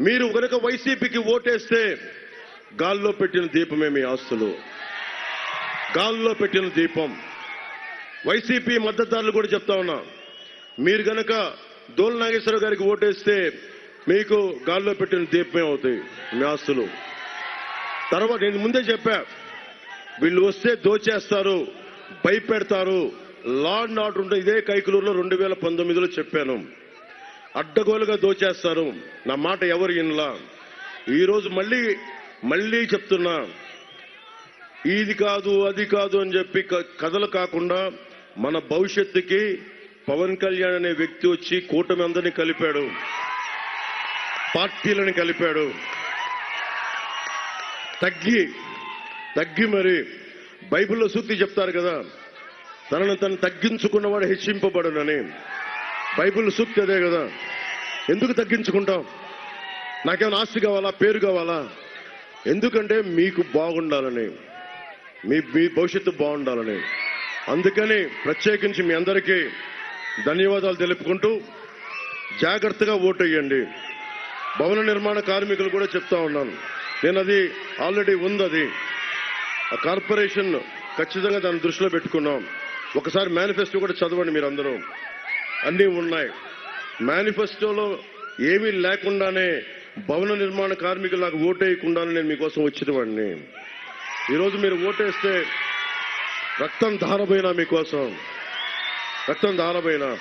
మీరు కనుక వైసీపీకి ఓటేస్తే గాల్లో పెట్టిన దీపమే మీ ఆస్తులు. గాల్లో పెట్టిన దీపం. వైసీపీ మద్దతుదారులు కూడా చెప్తా ఉన్నా మీరు గనక దోల్ నాగేశ్వర గారికి ఓటేస్తే మీకు గాల్లో పెట్టిన దీపమే అవుతాయి మీ ఆస్తులు. తర్వాత నేను ముందే చెప్పా వీళ్ళు వస్తే దోచేస్తారు భయపెడతారు. లా అండ్ ఆర్డర్ ఉంటుంది ఇదే కైకులూరులో రెండు వేల పంతొమ్మిదిలో చెప్పాను. అడ్డగోలుగా దోచేస్తారు. నా మాట ఎవరు ఇన్లా ఈరోజు మళ్ళీ మళ్ళీ చెప్తున్నా. ఇది కాదు అది కాదు అని చెప్పి కథలు కాకుండా మన భవిష్యత్తుకి పవన్ కళ్యాణ్ అనే వ్యక్తి వచ్చి కూటమి అందరినీ కలిపాడు. పార్టీలను కలిపాడు. తగ్గి తగ్గి మరి బైబిల్లో సూక్తి చెప్తారు కదా తనను తను తగ్గించుకున్నవాడు హెచ్చింపబడునని. బైబుల్ సూక్తి అదే కదా. ఎందుకు తగ్గించుకుంటాం? నాకేమైనా ఆస్తి కావాలా? పేరు కావాలా? ఎందుకంటే మీకు బాగుండాలని. మీ మీ భవిష్యత్తు బాగుండాలని. అందుకని ప్రత్యేకించి మీ అందరికీ ధన్యవాదాలు తెలుపుకుంటూ జాగ్రత్తగా ఓటేయండి భవన నిర్మాణ కార్మికులు కూడా చెప్తా ఉన్నాను. నేను అది ఆల్రెడీ ఉంది అది. ఆ కార్పొరేషన్ ఖచ్చితంగా దాన్ని దృష్టిలో పెట్టుకున్నాం. ఒకసారి మేనిఫెస్టో కూడా చదవండి మీరు అందరూ అన్నీ ఉన్నాయి. మేనిఫెస్టోలో ఏమీ లేకుండానే భవన నిర్మాణ కార్మికులు నాకు ఓటేయకుండానే నేను మీకోసం వచ్చిన వాడిని ఈరోజు మీరు ఓటేస్తే రక్తం ధారపోయినా మీకోసం. రక్తం ధారపోయినా